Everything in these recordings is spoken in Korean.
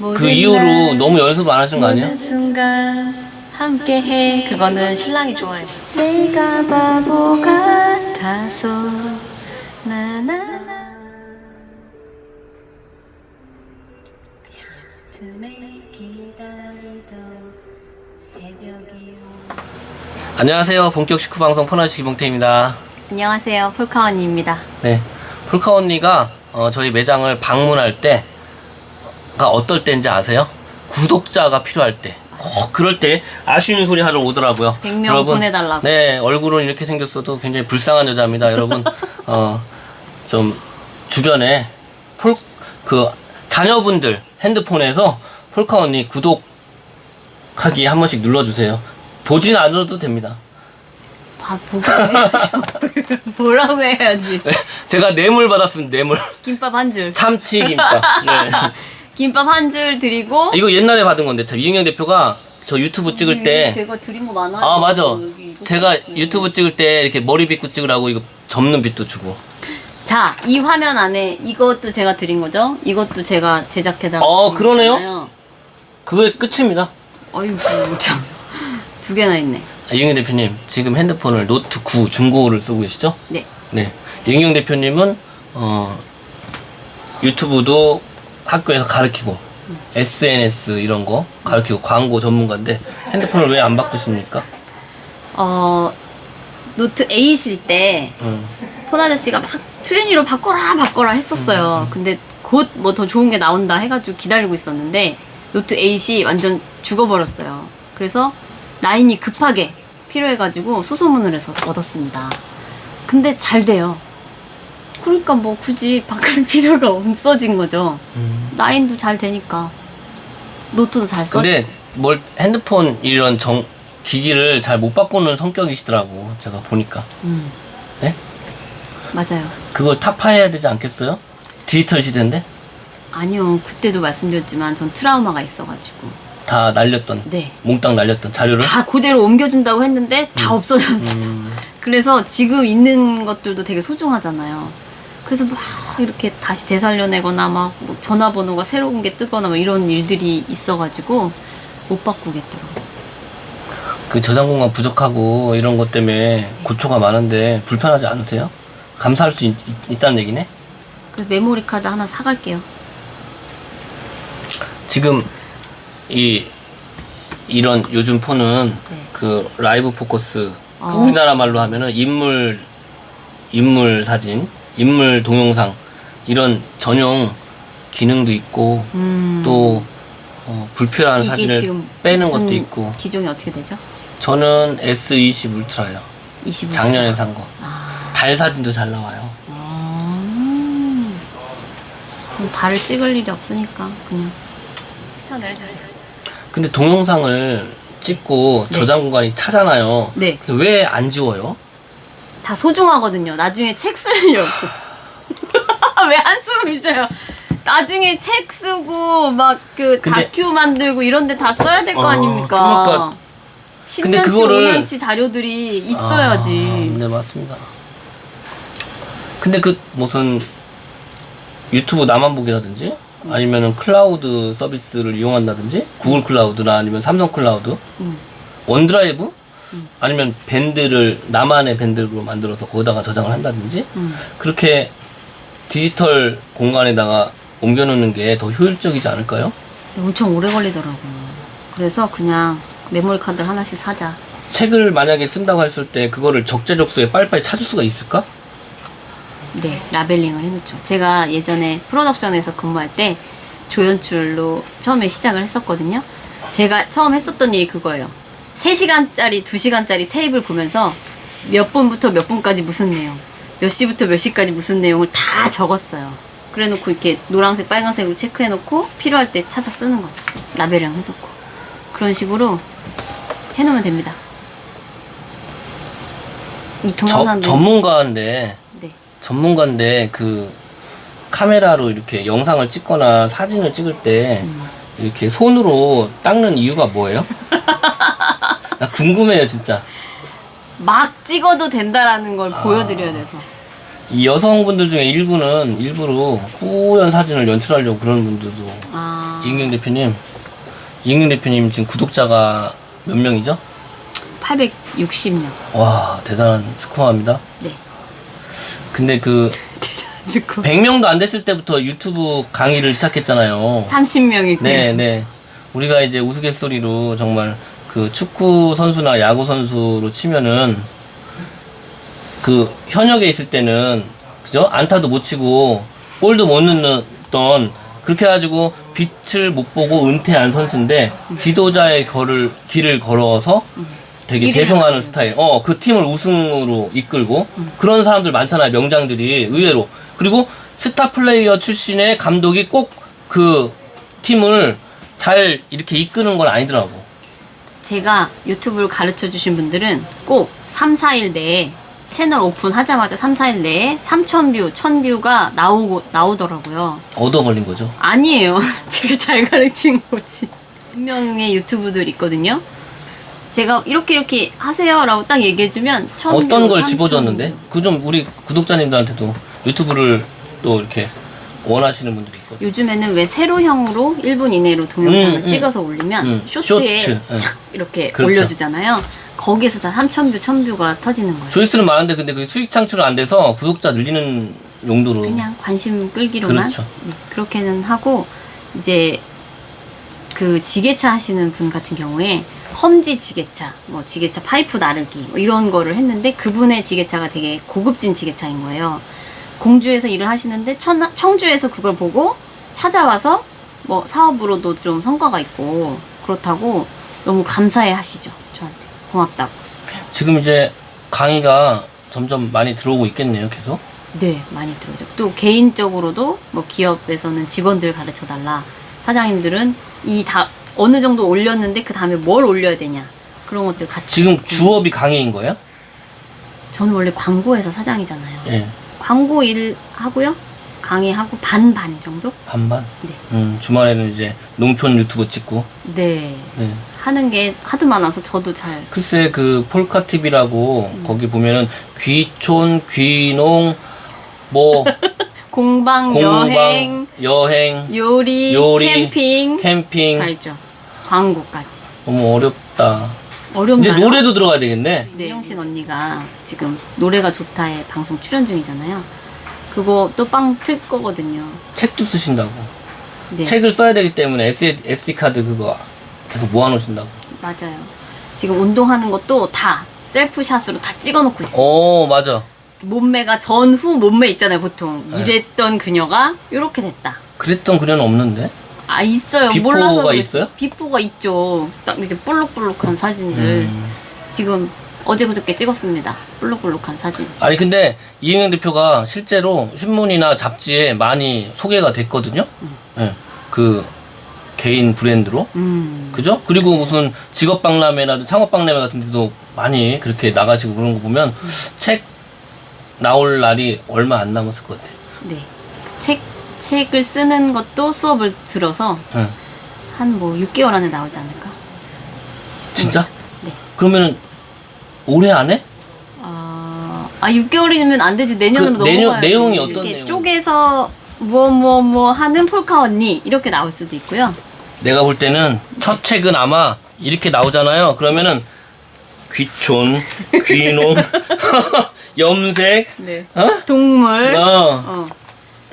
그 이후로 너무 연습 안 하신 거 아니야? 모든 순간 함께해 그거는 신랑이 좋아해 내가 바보 같아서 나나나 틈에 기다리던 새벽이요 안녕하세요. 본격 식후 방송 퍼나시 기봉태입니다. 안녕하세요 폴카 언니입니다 네. 폴카 언니가 어, 저희 매장을 방문할 때가 어떨 때인지 아세요? 구독자가 필요할 때. 꼭 그럴 때 아쉬운 소리 하러 오더라고요. 100명 보내달라고. 네, 얼굴은 이렇게 생겼어도 굉장히 불쌍한 여자입니다. 여러분, 어, 좀 주변에 폴, 그 자녀분들 핸드폰에서 폴카 언니 구독하기 한 번씩 눌러주세요. 보진 않아도 됩니다. 밥 보고 해야죠 뭐라고 해야지 네, 제가 뇌물 받았습니다. 뇌물. 김밥 한 줄 참치 김밥. 네. 김밥 한 줄 드리고 이거 옛날에 받은 건데 참 이영경 대표가 저 유튜브 찍을 때 제가 드린 거 많아요 아 맞아 여기 이거 제가 있어요. 유튜브 찍을 때 이렇게 머리 빗고 찍으라고 이거 접는 빗도 주고 자, 이 화면 안에 이것도 제가 드린 거죠? 이것도 제가 제작해다. 어, 그러네요. 그게 끝입니다 아이고, 참. 두 개나 있네. 아, 이영경 대표님 지금 핸드폰을 노트 9 중고를 쓰고 계시죠? 네. 네 이영경 대표님은 어 유튜브도 학교에서 가르치고 SNS 이런 거 가르치고 광고 전문가인데 핸드폰을 왜 안 바꾸십니까? 어, 노트 8일 때, 음. 폰 아저씨가 막 투애니로 바꿔라, 바꿔라 했었어요. 근데 곧 뭐 더 좋은 게 나온다 해가지고 기다리고 있었는데, 노트 8이 완전 죽어버렸어요. 그래서 라인이 급하게 필요해가지고 수소문을 해서 얻었습니다. 근데 잘 돼요. 그러니까 뭐 굳이 바꿀 필요가 없어진 거죠. 음. 라인도 잘 되니까. 노트도 잘 써. 근데 뭘 핸드폰 이런 정 기기를 잘 못 바꾸는 성격이시더라고 제가 보니까 음, 네? 맞아요. 그걸 타파해야 되지 않겠어요? 디지털 시대인데 아니요. 그때도 말씀드렸지만 전 트라우마가 있어가지고. 다 날렸던 네. 몽땅 날렸던 자료를 다 그대로 옮겨준다고 했는데 다 없어졌어요. 음, 그래서 지금 있는 것들도 되게 소중하잖아요. 그래서 막 이렇게 다시 되살려내거나 막 뭐 전화번호가 새로운 게 뜨거나 뭐 이런 일들이 있어가지고 못 바꾸겠더라고요. 그 저장 공간 부족하고 이런 것 때문에 고초가 많은데 불편하지 않으세요? 감사할 수 있, 다는 얘기네? 그 메모리 카드 하나 사갈게요. 지금 이 이런 요즘 폰은 네. 그 라이브 포커스 그 어. 우리나라 말로 하면은 인물 인물 사진, 인물 동영상 이런 전용 기능도 있고 음, 또 어, 불필요한 이게 사진을 지금 빼는 무슨 것도 있고 기종이 어떻게 되죠? 저는 S20 울트라요. 25. 작년에 산 거. 아, 달 사진도 잘 나와요. 아. 전 달을 찍을 일이 없으니까 그냥 추천을 해주세요. 근데 동영상을 찍고 네. 저장 공간이 차잖아요. 네. 근데 왜 안 지워요? 다 소중하거든요. 나중에 책 쓰려고. 왜 한숨을 쉬어요? 나중에 책 쓰고 막 그 근데- 다큐 만들고 이런 데 다 써야 될 거 어, 아닙니까? 그러니까- 10년치, 근데 그거를- 5년치 자료들이 있어야지. 아, 네 맞습니다. 근데 그 무슨 유튜브 나만 보기라든지 아니면은 클라우드 서비스를 이용한다든지 구글 클라우드나 아니면 삼성 클라우드 음. 원드라이브 아니면 밴드를 나만의 밴드로 만들어서 거기다가 저장을 한다든지 음. 그렇게 디지털 공간에다가 옮겨놓는 게 더 효율적이지 않을까요? 엄청 오래 걸리더라고요. 그래서 그냥 메모리 카드 하나씩 사자. 책을 만약에 쓴다고 했을 때 그거를 적재적소에 빨리빨리 찾을 수가 있을까? 네, 라벨링을 해놓죠. 제가 예전에 프로덕션에서 근무할 때 조연출로 처음에 시작을 했었거든요. 제가 처음 했었던 일이 그거예요. 3시간짜리, 2시간짜리 테이블 보면서 몇 분부터 몇 분까지 무슨 내용, 몇 시부터 몇 시까지 무슨 내용을 다 적었어요. 그래 놓고 이렇게 노란색, 빨간색으로 체크해 놓고 필요할 때 찾아 쓰는 거죠. 라벨링 해놓고. 그런 식으로 해 놓으면 됩니다. 이 저, 동영상도 전문가인데 네. 전문가인데 그 카메라로 이렇게 영상을 찍거나 사진을 찍을 때 음. 이렇게 손으로 닦는 이유가 뭐예요? 나 궁금해요 진짜 막 찍어도 된다라는 걸 보여드려야 돼서. 이 여성분들 중에 일부는 일부러 뿌연 사진을 연출하려고 그러는 분들도 아. 이은경 대표님, 이은경 대표님 지금 구독자가 몇 명이죠? 860명. 와 대단한 스코어입니다. 네. 근데 그 100명도 안 됐을 때부터 유튜브 강의를 시작했잖아요. 30명이 네, 네. 우리가 이제 우스갯소리로 정말 그 축구 선수나 야구 선수로 치면은 그 현역에 있을 때는 그죠? 안타도 못 치고 골도 못 넣던 그렇게 해가지고 빛을 못 보고 은퇴한 선수인데 지도자의 걸을 길을 걸어서 되게 대성하는 하는. 스타일. 어, 그 팀을 우승으로 이끌고 그런 사람들 많잖아요. 명장들이 의외로. 그리고 스타 플레이어 출신의 감독이 꼭 그 팀을 잘 이렇게 이끄는 건 아니더라고. 제가 유튜브를 가르쳐 주신 분들은 꼭 3, 4일 내에 채널 오픈하자마자 3, 4일 내에 3,000뷰, 1,000뷰가 나오고 나오더라고요. 얻어 걸린 거죠. 아니에요. 제가 잘 가르친 거지. 분명의 유튜브들 있거든요. 제가 이렇게 이렇게 하세요라고 딱 얘기해주면 처음 어떤 걸 집어줬는데? 그좀 우리 구독자님들한테도 유튜브를 또 이렇게 원하시는 분들이 있거든. 요즘에는 왜 세로형으로 1분 이내로 동영상을 음, 음. 찍어서 올리면 음, 쇼츠에 쇼츠, 음. 착 이렇게 그렇죠. 올려주잖아요. 거기에서 다 3,000뷰, 1,000뷰가 터지는 거예요. 조회수는 많은데 근데 그 수익 창출은 안 돼서 구독자 늘리는 용도로 그냥 관심 끌기로만 그렇죠. 네, 그렇게는 하고 이제 그 지게차 하시는 분 같은 경우에 험지 지게차, 뭐 지게차 파이프 나르기 뭐 이런 거를 했는데 그분의 지게차가 되게 고급진 지게차인 거예요. 공주에서 일을 하시는데 천, 청주에서 그걸 보고 찾아와서 뭐 사업으로도 좀 성과가 있고 그렇다고 너무 감사해 하시죠 저한테 고맙다고. 지금 이제 강의가 점점 많이 들어오고 있겠네요, 계속. 네, 많이 들어오죠. 또 개인적으로도 뭐 기업에서는 직원들 가르쳐 달라. 사장님들은 이 다 어느 정도 올렸는데 그 다음에 뭘 올려야 되냐. 그런 것들 같이. 지금 주업이 강의인 거예요? 저는 원래 광고회사 사장이잖아요. 예. 광고 일 하고요. 강의하고 반반 정도? 반반. 네. 음, 주말에는 이제 농촌 유튜브 찍고. 네. 네. 하는 게 하도 많아서 저도 잘. 글쎄 그 폴카 TV라고 음. 거기 보면은 귀촌, 귀농, 뭐 공방, 공방, 여행, 여행, 요리, 요리, 캠핑. 캠핑 다 있죠. 광고까지. 너무 어렵다. 어렵나요? 이제 노래도 들어가야 되겠네. 네. 이영신 언니가 지금 노래가 좋다에 방송 출연 중이잖아요. 그거 또 빵 틀 거거든요. 책도 쓰신다고. 네. 책을 써야 되기 때문에 SD 카드 그거 계속 모아놓으신다고. 맞아요. 지금 운동하는 것도 다 셀프샷으로 다 찍어놓고 있어요. 오 맞아. 몸매가 전후 몸매 있잖아요, 보통. 네. 이랬던 그녀가 이렇게 됐다. 그랬던 그녀는 없는데. 아 있어요. 비포가 몰라서 그랬- 있어요? 비포가 있죠. 딱 이렇게 볼록볼록한 사진들. 음. 지금 어제 그저께 찍었습니다. 볼록볼록한 사진. 아니 근데 이응현 대표가 실제로 신문이나 잡지에 많이 소개가 됐거든요. 예. 그 개인 브랜드로. 음. 그죠? 그리고 무슨 직업 박람회나 창업 박람회 같은 데도 많이 그렇게 나가시고 그런 거 보면 책 나올 날이 얼마 안 남았을 것 같아요. 네. 그 책, 책을 쓰는 것도 수업을 들어서 예. 한뭐 6개월 안에 나오지 않을까? 진짜? 네. 그러면은 올해 안에? 아, 아 6개월이면 안 되지. 내년으로 그 넘어가야지. 내용이 어떤 이렇게 내용? 쪼개서 뭐 뭐 뭐 하는 폴카 언니 이렇게 나올 수도 있고요. 내가 볼 때는 첫 책은 아마 이렇게 나오잖아요. 그러면은 귀촌, 귀농, 염색, 네. 어? 동물. 어, 어.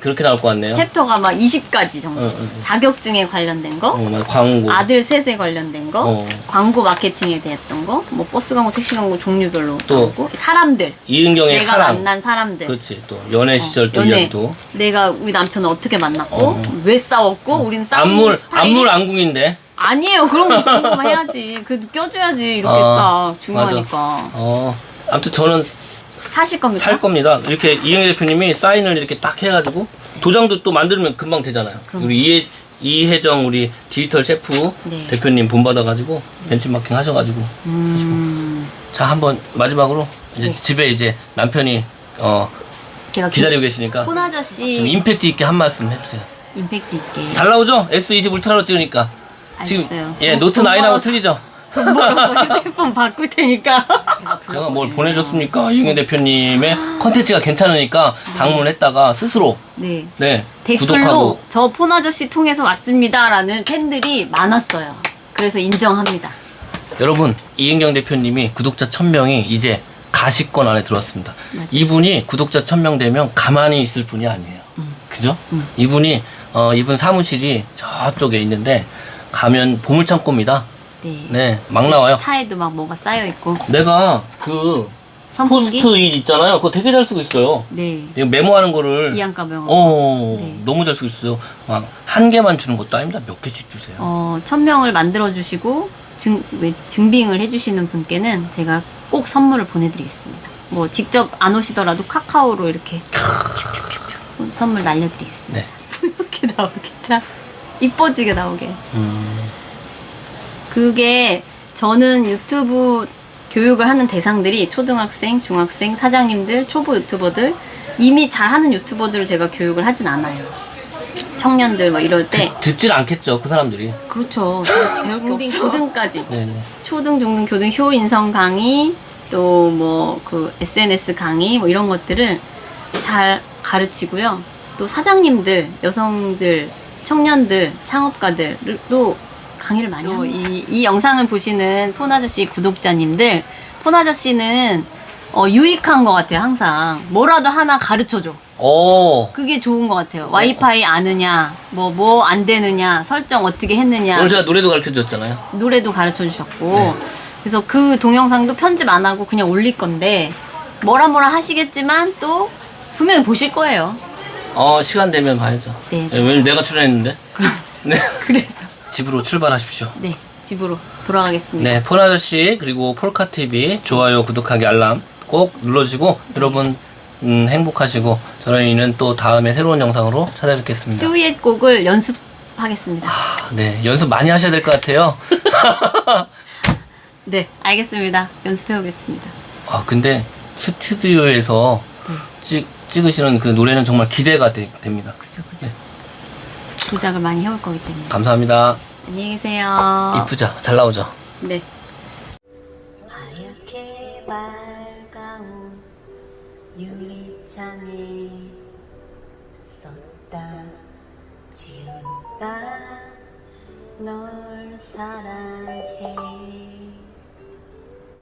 그렇게 나올 것 같네요. 챕터가 막 20가지 정도. 어, 어. 자격증에 관련된 거. 어, 막 광고. 아들 셋에 관련된 거, 어. 광고 마케팅에 대했던 거, 뭐 버스 광고, 택시 광고 종류별로 또 나오고 사람들, 이은경의 내가 사랑. 만난 사람들, 그렇지. 또 연애 시절 또 연애. 이야기도. 내가 우리 남편을 어떻게 만났고 어. 왜 싸웠고 우린 싸우는 안물 스타일이 안물 안궁인데. 아니에요 그런 거 그런 거만 해야지 그래도 껴줘야지 이렇게 어, 싸 중요하니까 어. 아무튼 저는 사실 겁니까? 살 겁니다. 이렇게 이영애 대표님이 사인을 이렇게 딱 해가지고 도장도 또 만들면 금방 되잖아요. 그럼. 우리 이해, 이혜정 우리 디지털 셰프 네. 대표님 본받아가지고 벤치마킹 하셔가지고 음, 자 한번 마지막으로 이제 집에 이제 남편이 어 제가 기다리고 계시니까 혼 아저씨 좀 임팩트 있게 한 말씀 해주세요. 임팩트 있게 잘 나오죠? S20 울트라로 찍으니까 지금 알겠어요. 예 돈- 노트 돈 9하고 벌어서- 틀리죠? 돈 벌어서 휴대폰 바꿀 테니까. 제가 뭘 보내줬습니까? 이경현 대표님의 컨텐츠가 괜찮으니까 방문했다가 스스로 네. 네 댓글로 구독하고 저 폰 아저씨 통해서 왔습니다라는 팬들이 많았어요. 그래서 인정합니다. 여러분 이은경 대표님이 구독자 1000명이 이제 가시권 안에 들어왔습니다. 맞아요. 이분이 구독자 1000명 되면 가만히 있을 분이 아니에요. 그죠? 음. 이분이 어, 이분 사무실이 저쪽에 있는데 가면 보물창고입니다. 네. 네, 막 나와요. 차에도 막 뭐가 쌓여 있고 내가 그 선풍기. 포스트잇 있잖아요. 그거 되게 잘 쓰고 있어요. 네. 이거 메모하는 거를 이안가 병원. 어 네. 너무 잘 쓰고 있어요. 막 한 개만 주는 것도 아닙니다. 몇 개씩 주세요. 어, 천 명을 만들어 주시고 증 왜, 증빙을 해 주시는 분께는 제가 꼭 선물을 보내 드리겠습니다. 뭐 직접 안 오시더라도 카카오로 이렇게 선- 선물 날려 드리겠습니다. 네. 이렇게 나오게 참 이뻐지게 나오게. 음, 그게 저는 유튜브 교육을 하는 대상들이 초등학생, 중학생, 사장님들, 초보 유튜버들 이미 잘하는 유튜버들을 제가 교육을 하진 않아요. 청년들 뭐 이럴 때 듣질 않겠죠. 그 사람들이. 그렇죠. 배울 게 없어. 고등까지 네네. 초등, 중등, 교등 효 인성 강의 또 뭐 그 SNS 강의 뭐 이런 것들을 잘 가르치고요. 또 사장님들, 여성들, 청년들, 창업가들도 강의를 많이 해요. 이, 이 영상을 보시는 폰 아저씨 구독자님들, 폰 아저씨는 어, 유익한 것 같아요. 항상 뭐라도 하나 가르쳐줘. 오. 그게 좋은 것 같아요. 와이파이 아느냐, 뭐 뭐 안 되느냐, 설정 어떻게 했느냐. 오늘 제가 노래도 가르쳐 줬잖아요. 노래도 가르쳐 주셨고 네. 그래서 그 동영상도 편집 안 하고 그냥 올릴 건데 뭐라 뭐라 하시겠지만 또 분명히 보실 거예요. 어, 시간 되면 봐야죠. 네. 예, 왜냐면 내가 출연했는데. 네. 그래서 집으로 출발하십시오. 네 집으로 돌아가겠습니다. 네, 폰 아저씨 그리고 폴카 TV 좋아요, 구독하기 알람 꼭 눌러주시고 여러분 음, 행복하시고 저희는 또 다음에 새로운 영상으로 찾아뵙겠습니다. 듀엣 곡을 연습하겠습니다. 아, 네, 연습 많이 하셔야 될 것 같아요. 네 알겠습니다. 연습해 오겠습니다. 아, 근데 스튜디오에서 네. 찍, 찍으시는 그 노래는 정말 기대가 되- 됩니다. 그죠 그죠. 네. 조작을 많이 해올 거기 때문에. 감사합니다. 안녕히 계세요. 이쁘죠? 잘 나오죠? 네. 하얗게 밝아온 유리창에 썼다 지운다 널 사랑해